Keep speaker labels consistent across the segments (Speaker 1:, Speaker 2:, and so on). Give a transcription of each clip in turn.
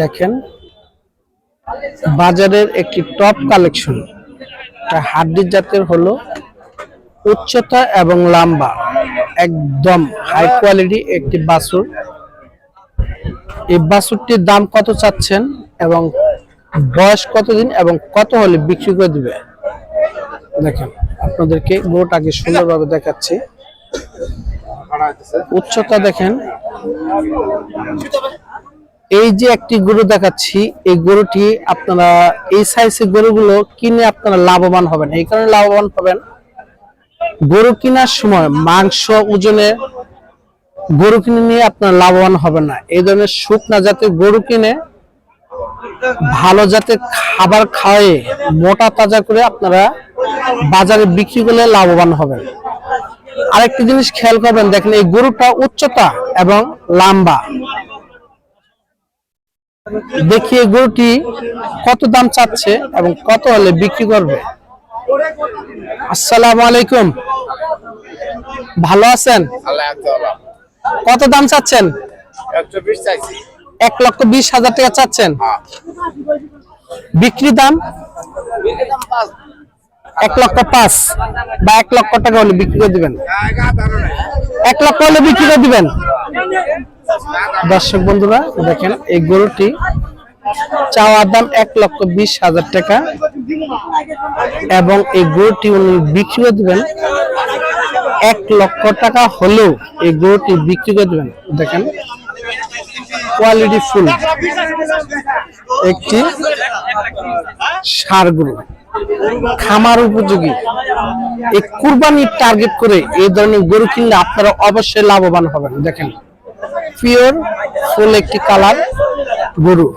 Speaker 1: দেখেন, বাজারের একটি টপ কালেকশন। হাড্ডির জাতের হলো, উচ্চতা এবং লম্বা, একদম হাই কোয়ালিটি একটি বাছুর। এই বাছুরটির দাম কত চাচ্ছেন এবং বয়স কতদিন এবং কত হলে বিক্রি করে দিবে? দেখেন, আপনাদেরকে গরুটাকে সুন্দরভাবে দেখাচ্ছি। উচ্চতা দেখেন এই যে একটি গরু দেখাচ্ছি, এই গরুটি আপনারা, এই সাইজের গরুগুলো কিনে আপনারা লাভবান হবেন। এই কারণে লাভবান হবেন। গরু কেনার সময় মাংস ওজনে গরু কিনে নিয়ে আপনারা লাভবান হবেন না। এই ধরনের শুকনা জাতের গরু কিনে ভালো জাতের খাবার খাওয়ায়ে মোটা তাজা করে আপনারা বাজারে বিক্রি করলে লাভবান হবেন। আরেকটি জিনিস খেয়াল করবেন, দেখেন এই গরুটা উচ্চতা এবং লম্বা। দেখি এই গরুটি কত দাম চাচ্ছে এবং কত হলে বিক্রি করবে? আসসালামু আলাইকুম। ভালো আছেন? কত দাম চাচ্ছেন? এক লক্ষ বিশ হাজার টাকা চাচ্ছেন।
Speaker 2: হ্যাঁ।
Speaker 1: বিক্রি দাম? এক লক্ষ পাঁচ বা এক লক্ষ টাকা হলে বিক্রি করে দিবেন। এক লক্ষ হলে বিক্রি করে দিবেন। দর্শক বন্ধুরা, দেখেন এই গরুটি চাওয়ার দাম এক লক্ষ বিশ হাজার টাকা এবং এই গরুটি উনি বিক্রি করে দিবেন এক লক্ষ টাকা হলেও এই গরুটি বিক্রি করে দিবেন। দেখেন কোয়ালিটি ফুল। একটি সার গরু, খামার উপযোগী। এই কুরবানির টার্গেট করে এই ধরনের গরু কিনলে আপনারা অবশ্যই লাভবান হবেন। দেখেন পিওর ফুল একটি কালার। গরু।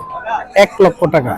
Speaker 1: এক লক্ষ টাকা।